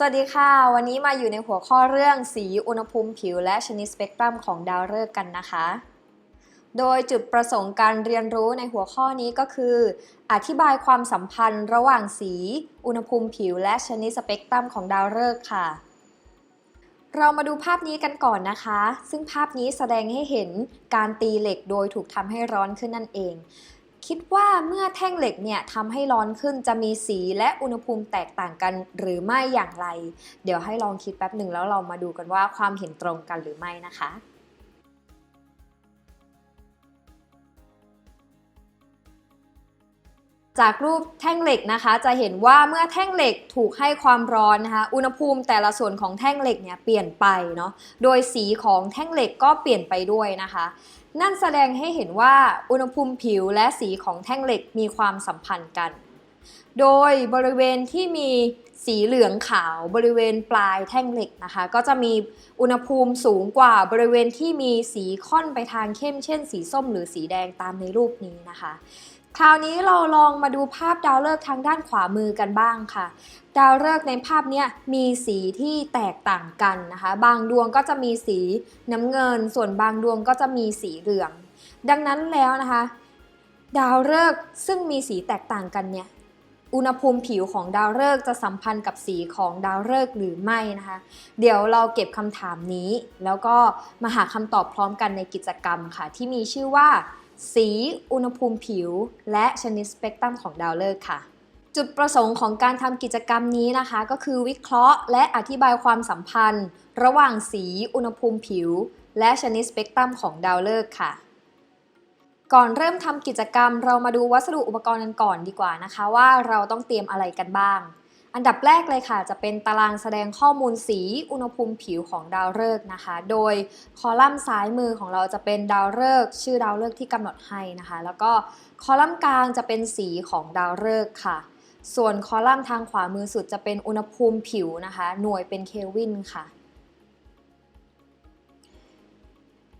สวัสดีค่ะ วันนี้มาอยู่ในหัวข้อเรื่องสีอุณหภูมิผิวและชนิดสเปกตรัมของดาวฤกษ์กันนะคะ โดยจุดประสงค์การเรียนรู้ในหัวข้อนี้ก็คือ อธิบายความสัมพันธ์ระหว่างสี อุณหภูมิผิว และชนิดสเปกตรัมของดาวฤกษ์ค่ะ เรามาดูภาพนี้กันก่อนนะคะ ซึ่งภาพนี้แสดงให้เห็นการตีเหล็กโดยถูกทำให้ร้อนขึ้นนั่นเอง คิดว่าเมื่อแท่งเหล็กเนี่ยทำให้ร้อนขึ้นจะมีสีและอุณหภูมิแตกต่างกันหรือไม่อย่างไร เดี๋ยวให้ลองคิดแป๊บหนึ่งแล้วเรามาดูกันว่าความเห็นตรงกันหรือไม่นะคะจากรูปแท่งเหล็กนะคะ จะเห็นว่าเมื่อแท่งเหล็กถูกให้ความร้อนนะคะ อุณหภูมิแต่ละส่วนของแท่งเหล็กเนี่ยเปลี่ยนไปเนาะ โดยสีของแท่งเหล็กก็เปลี่ยนไปด้วยนะคะ นั่นแสดงให้เห็นว่าอุณหภูมิผิวและสีของแท่งเหล็กมีความสัมพันธ์กัน โดยบริเวณที่มีสีเหลืองขาวบริเวณปลายแท่งเหล็กนะคะ ก็จะมีอุณหภูมิสูงกว่าบริเวณที่มีสีค่อนไปทางเข้มเช่น สีส้มหรือสีแดงตามในรูปนี้นะคะ คราวนี้เราลองมาดูภาพดาวฤกษ์ทางด้านขวามือกันบ้างค่ะ ดาวฤกษ์ในภาพนี้มีสีที่แตกต่างกันนะคะ บางดวงก็จะมีสีน้ำเงิน ส่วนบางดวงก็จะมีสีเหลือง ดังนั้นแล้วนะคะ ดาวฤกษ์ซึ่งมีสีแตกต่างกันเนี่ยอุณหภูมิผิวของดาวฤกษ์จะสัมพันธ์กับสีของดาวฤกษ์หรือไม่นะคะ เดี๋ยวเราเก็บคำถามนี้ แล้วก็มาหาคำตอบพร้อมกันในกิจกรรมค่ะ ที่มีชื่อว่า สี อุณหภูมิผิว และชนิดสเปกตรัมของดาวฤกษ์ค่ะ จุดประสงค์ของการทำกิจกรรมนี้นะคะ ก็คือวิเคราะห์และอธิบายความสัมพันธ์ ระหว่างสี อุณหภูมิผิว และชนิดสเปกตรัมของดาวฤกษ์ค่ะ ก่อนเริ่มทำกิจกรรม เรามาดูวัสดุอุปกรณ์กันก่อนดีกว่านะคะ ว่าเราต้องเตรียมอะไรกันบ้าง อันดับแรกเลยค่ะ จะเป็นตารางแสดงข้อมูลสีอุณหภูมิผิวของดาวฤกษ์นะคะ โดยคอลัมน์ซ้ายมือของเราจะเป็นดาวฤกษ์ชื่อดาวฤกษ์ที่กำหนดให้นะคะ แล้วก็คอลัมน์กลางจะเป็นสีของดาวฤกษ์ค่ะ ส่วนคอลัมน์ทางขวามือสุดจะเป็นอุณหภูมิผิวนะคะ หน่วยเป็นเคลวินค่ะ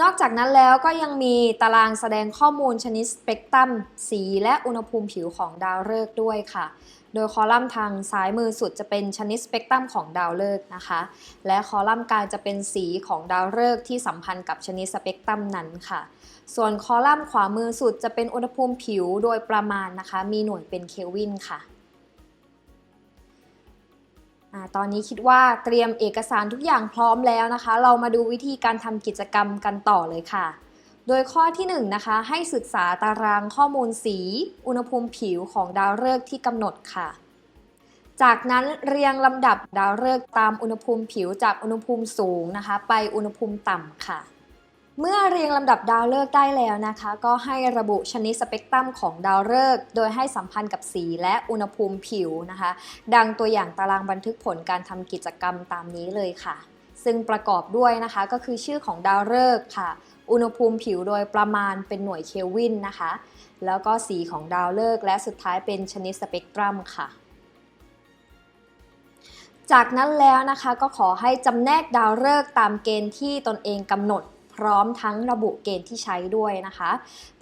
นอกจากนั้นแล้วก็ยังมีตารางแสดงข้อมูลชนิดสเปกตรัมสีและอุณหภูมิผิวของดาวฤกษ์ด้วยค่ะ โดยคอลัมน์ทางซ้ายมือสุดจะเป็นชนิดสเปกตรัมของดาวฤกษ์นะคะ และคอลัมน์กลางจะเป็นสีของดาวฤกษ์ที่สัมพันธ์กับชนิดสเปกตรัมนั้นค่ะ ส่วนคอลัมน์ขวามือสุดจะเป็นอุณหภูมิผิวโดยประมาณนะคะ มีหน่วยเป็นเคลวินค่ะ ตอนนี้คิดว่าเตรียมเอกสารทุกอย่างพร้อมแล้วนะคะ เรามาดูวิธีการทำกิจกรรมกันต่อเลยค่ะ โดยข้อที่1นงนะคะให้ศึกษาตารางข้อมูลสี อุณหภูมิผิวของดาวฤกษ์ที่กำหนดค่ะ จากนั้นเรียงลำดับดาวฤกษ์ตามอุณหภูมิผิวจากอุณหภูมิสูงนะคะ ไปอุณหภูมิต่ำค่ะ เมื่อเรียงลำดับดาวฤกษ์ได้แล้วนะคะ ก็ให้ระบุชนิดสเปกตรัมของดาวฤกษ์โดยให้สัมพันธ์กับสีและอุณหภูมิผิวนะคะ ดังตัวอย่างตารางบันทึกผลการทำกิจกรรมตามนี้เลยค่ะ ซึ่งประกอบด้วยนะคะก็คือชื่อของดาวฤกษ์ค่ะ อุณหภูมิผิวโดยประมาณเป็นหน่วยเคลวินนะคะ แล้วก็สีของดาวฤกษ์และสุดท้ายเป็นชนิดสเปกตรัมค่ะจากนั้นแล้วนะคะก็ขอให้จำแนกดาวฤกษ์ตามเกณฑ์ที่ตนเองกำหนด ร้อมทั้งระบุเกณฑ์ที่ใช้ด้วยนะคะ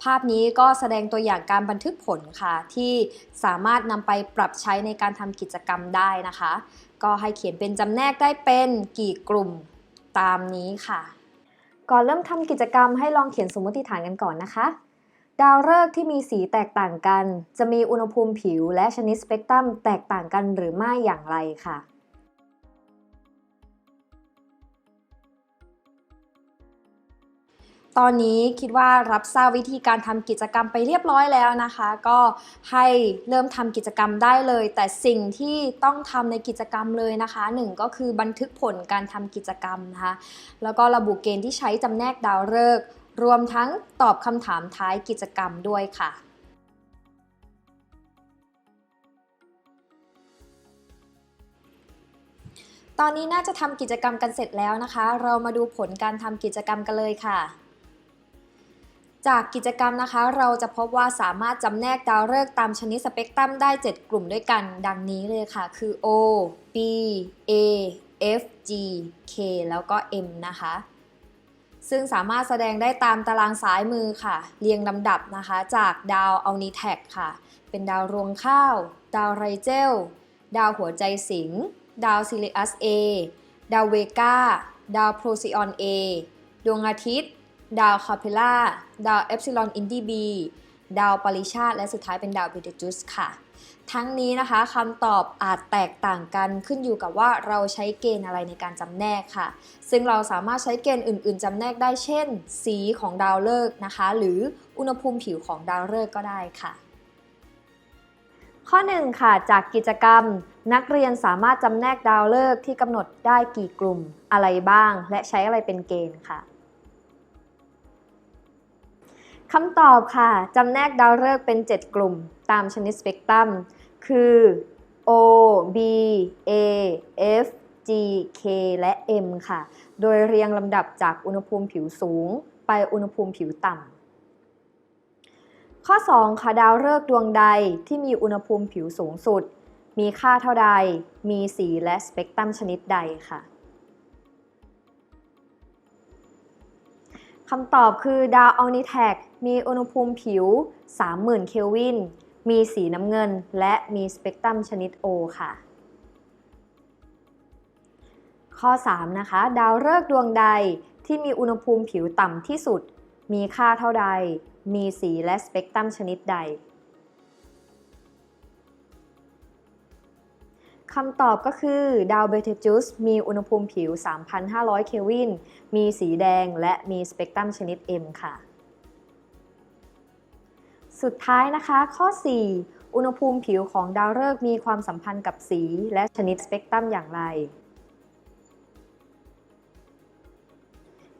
ภาพนี้ก็แสดงตัวอย่างการบันทึกผลค่ะ ที่สามารถนำไปปรับใช้ในการทำกิจกรรมได้นะคะ ก็ให้เขียนเป็นจำแนกได้เป็นกี่กลุ่มตามนี้ค่ะ ก่อนเริ่มทำกิจกรรมให้ลองเขียนสมมติฐานกันก่อนนะคะดาวฤกษ์ที่มีสีแตกต่างกัน จะมีอุณหภูมิผิวและชนิดสเปกตรัมแตกต่างกันหรือไม่อย่างไรค่ะ ตอนนี้คิดว่ารับทราบวิธีการทำกิจกรรมไปเรียบร้อยแล้วนะคะ ก็ให้เริ่มทำกิจกรรมได้เลย แต่สิ่งที่ต้องทำในกิจกรรมเลยนะคะหนึ่งก็คือบันทึกผลการทำกิจกรรมนะคะแล้วก็ระบุเกณฑ์ที่ใช้จำแนกดาวฤกษ์รวมทั้งตอบคำถามท้ายกิจกรรมด้วยค่ะตอนนี้น่าจะทำกิจกรรมกันเสร็จแล้วนะคะ เรามาดูผลการทำกิจกรรมกันเลยค่ะ จากกิจกรรมนะคะ เราจะพบว่าสามารถจำแนกดาวฤกษ์ตามชนิดสเปกตรัมได้ 7 กลุ่มด้วยกัน ดังนี้เลยค่ะ คือ O B A F G K แล้วก็ M นะคะ ซึ่งสามารถแสดงได้ตามตารางซ้ายมือค่ะ เรียงลำดับนะคะ จากดาวอัลนิแทกค่ะ เป็นดาวรวงข้าว ดาวไรเจล ดาวหัวใจสิง ดาวซิลิอัส A ดาวเวกาดาวโพรซิออน A ดวงอาทิตย์ ดาวคาเพล่าดาวเอฟซิลอนอินดีบีดาวปริชาตและสุดท้ายเป็นดาวเบเตจุสค่ะ ทั้งนี้นะคะคำตอบอาจแตกต่างกันขึ้นอยู่กับว่าเราใช้เกณฑ์อะไรในการจำแนกค่ะ ซึ่งเราสามารถใช้เกณฑ์อื่น ๆจำแนกได้เช่น สีของดาวฤกษ์นะคะ หรืออุณหภูมิผิวของดาวฤกษ์ก็ได้ค่ะ ข้อ1ค่ะจากกิจกรรม นักเรียนสามารถจำแนกดาวฤกษ์ที่กำหนดได้กี่กลุ่มอะไรบ้าง และใช้อะไรเป็นเกณฑ์ค่ะ คำตอบค่ะ จำแนกดาวฤกษ์เป็น 7 กลุ่มตามชนิดสเปกตรัม คือ O B A F G K และ M ค่ะ โดยเรียงลำดับจากอุณหภูมิผิวสูง ไปอุณหภูมิผิวต่ำ ข้อ 2 ค่ะดาวฤกษ์ดวงใดที่มีอุณหภูมิผิวสูงสุด มีค่าเท่าใด มีสีและสเปกตรัมชนิดใดค่ะ คำตอบคือดาวออนิแทกมีอุณหภูมิผิว 30,000 เคลวิน มีสีน้ำเงิน และมีสเปกตรัมชนิด O ค่ะ ข้อ 3 นะคะ ดาวฤกษ์ดวงใดที่มีอุณหภูมิผิวต่ำที่สุด มีค่าเท่าใด มีสีและสเปกตรัมชนิดใด คำตอบก็คือดาวเบเทจุสมีอุณหภูมิผิว 3,500 เคลวิน มีสีแดงและมีสเปกตรัมชนิด M ค่ะ สุดท้ายนะคะ ข้อ 4 อุณหภูมิผิวของดาวฤกษ์มีความสัมพันธ์กับสีและชนิดสเปกตรัมอย่างไร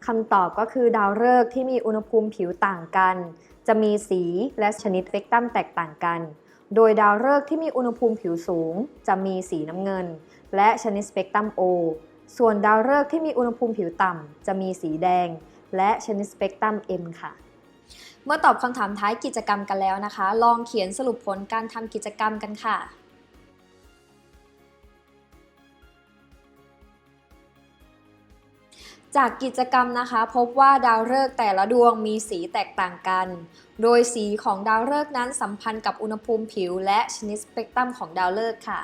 คำตอบก็คือดาวฤกษ์ที่มีอุณหภูมิผิวต่างกัน จะมีสีและชนิดสเปกตรัมแตกต่างกัน โดยดาวฤกษ์ที่มีอุณหภูมิผิวสูง จะมีสีน้ำเงิน และชนิดสเปกตรัม O ส่วนดาวฤกษ์ที่มีอุณหภูมิผิวต่ำ จะมีสีแดง และชนิดสเปกตรัม M ค่ะเมื่อตอบคำถามท้ายกิจกรรมกันแล้วนะคะ ลองเขียนสรุปผลการทำกิจกรรมกันค่ะ จากกิจกรรมนะคะ พบว่าดาวฤกษ์แต่ละดวงมีสีแตกต่างกัน โดยสีของดาวฤกษ์นั้นสัมพันธ์กับอุณหภูมิผิว และชนิดสเปกตรัมของดาวฤกษ์ค่ะ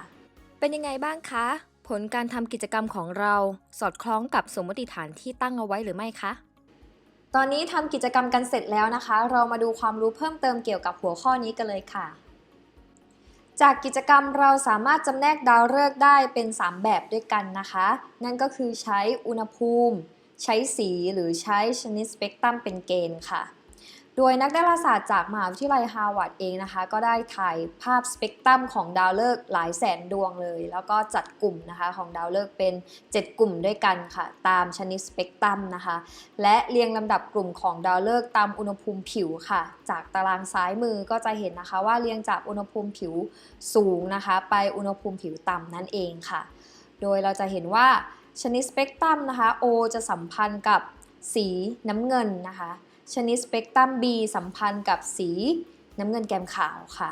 เป็นยังไงบ้างคะ ผลการทำกิจกรรมของเราสอดคล้องกับสมมติฐานที่ตั้งเอาไว้หรือไม่คะ ตอนนี้ทำกิจกรรมกันเสร็จแล้วนะคะ เรามาดูความรู้เพิ่มเติมเกี่ยวกับหัวข้อนี้กันเลยค่ะ จากกิจกรรมเราสามารถจำแนกดาวฤกษ์ได้เป็น 3 แบบด้วยกันนะคะ นั่นก็คือใช้อุณหภูมิ ใช้สีหรือใช้ชนิดสเปกตรัมเป็นเกณฑ์ค่ะ โดยนักดาราศาสตร์จากมหาวิทยาลัยฮาร์วาร์ดเองนะคะ ก็ได้ถ่ายภาพสเปกตรัมของดาวฤกษ์หลายแสนดวงเลย แล้วก็จัดกลุ่มนะคะของดาวฤกษ์เป็น 7 กลุ่มด้วยกันค่ะ ตามชนิดสเปกตรัมนะคะ และเรียงลำดับกลุ่มของดาวฤกษ์ตามอุณหภูมิผิวค่ะ จากตารางซ้ายมือก็จะเห็นนะคะว่าเรียงจากอุณหภูมิผิวสูงนะคะ ไปอุณหภูมิผิวต่ำนั่นเองค่ะ โดยเราจะเห็นว่าชนิดสเปกตรัมนะคะ O จะสัมพันธ์กับสีน้ำเงินนะคะ ชนิดสเปกตรัม B สัมพันธ์กับสีน้ำเงินแกมขาวค่ะ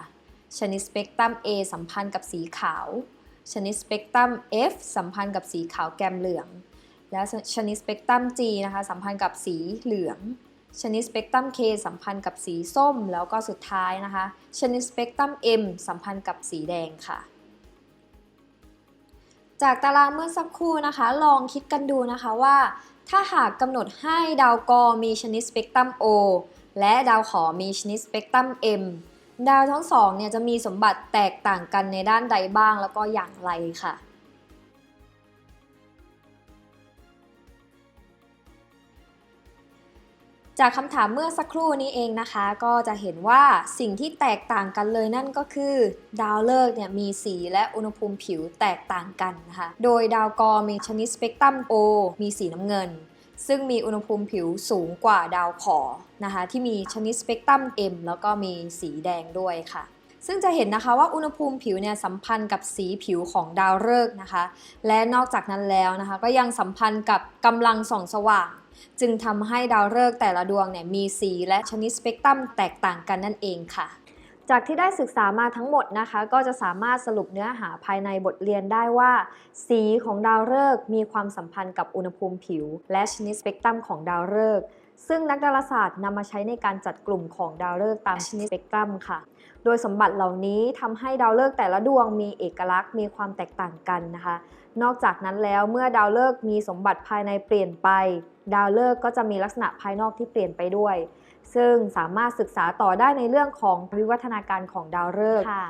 ชนิดสเปกตรัม A สัมพันธ์กับสีขาว ชนิดสเปกตรัม F สัมพันธ์กับสีขาวแกมเหลือง และชนิดสเปกตรัม G นะคะสัมพันธ์กับสีเหลือง ชนิดสเปกตรัม K สัมพันธ์กับสีส้ม แล้วก็สุดท้ายนะคะ ชนิดสเปกตรัม M สัมพันธ์กับสีแดงค่ะจากตารางเมื่อสักครู่นะคะ ลองคิดกันดูนะคะว่า ถ้าหากกำหนดให้ดาวกอมีชนิดสเปกตรัม O และดาวขอมีชนิดสเปกตรัม M ดาวทั้งสองเนี่ยจะมีสมบัติแตกต่างกันในด้านใดบ้างแล้วก็อย่างไรค่ะ จากคำถามเมื่อสักครู่นี้เองนะคะ ก็จะเห็นว่าสิ่งที่แตกต่างกันเลยนั่นก็คือ ดาวฤกษ์เนี่ยมีสีและอุณหภูมิผิวแตกต่างกันนะคะ โดยดาวกอมีชนิดสเปกตรัม O มีสีน้ำเงิน ซึ่งมีอุณหภูมิผิวสูงกว่าดาวขอนะคะ ที่มีชนิดสเปกตรัม M แล้วก็มีสีแดงด้วยค่ะซึ่งจะเห็นนะคะว่าอุณหภูมิผิวเนี่ยสัมพันธ์กับสีผิวของดาวฤกษ์นะคะ และนอกจากนั้นแล้วนะคะ ก็ยังสัมพันธ์กับกำลังส่องสว่าง จึงทำให้ดาวฤกษ์แต่ละดวงเนี่ยมีสีและชนิดสเปกตรัมแตกต่างกันนั่นเองค่ะ จากที่ได้ศึกษามาทั้งหมดนะคะ ก็จะสามารถสรุปเนื้อหาภายในบทเรียนได้ว่า สีของดาวฤกษ์มีความสัมพันธ์กับอุณหภูมิผิว และชนิดสเปกตรัมของดาวฤกษ์ซึ่งนักดาราศาสตร์นำมาใช้ในการจัดกลุ่มของดาวฤกษ์ตามชนิดสเปกตรัมค่ะ โดยสมบัติเหล่านี้ทำให้ดาวฤกษ์แต่ละดวงมีเอกลักษณ์มีความแตกต่างกันนะคะ นอกจากนั้นแล้วเมื่อดาวฤกษ์มีสมบัติภายในเปลี่ยนไป ดาวฤกษ์ก็จะมีลักษณะภายนอกที่เปลี่ยนไปด้วย ซึ่งสามารถศึกษาต่อได้ในเรื่องของวิวัฒนาการของดาวฤกษ์ค่ะ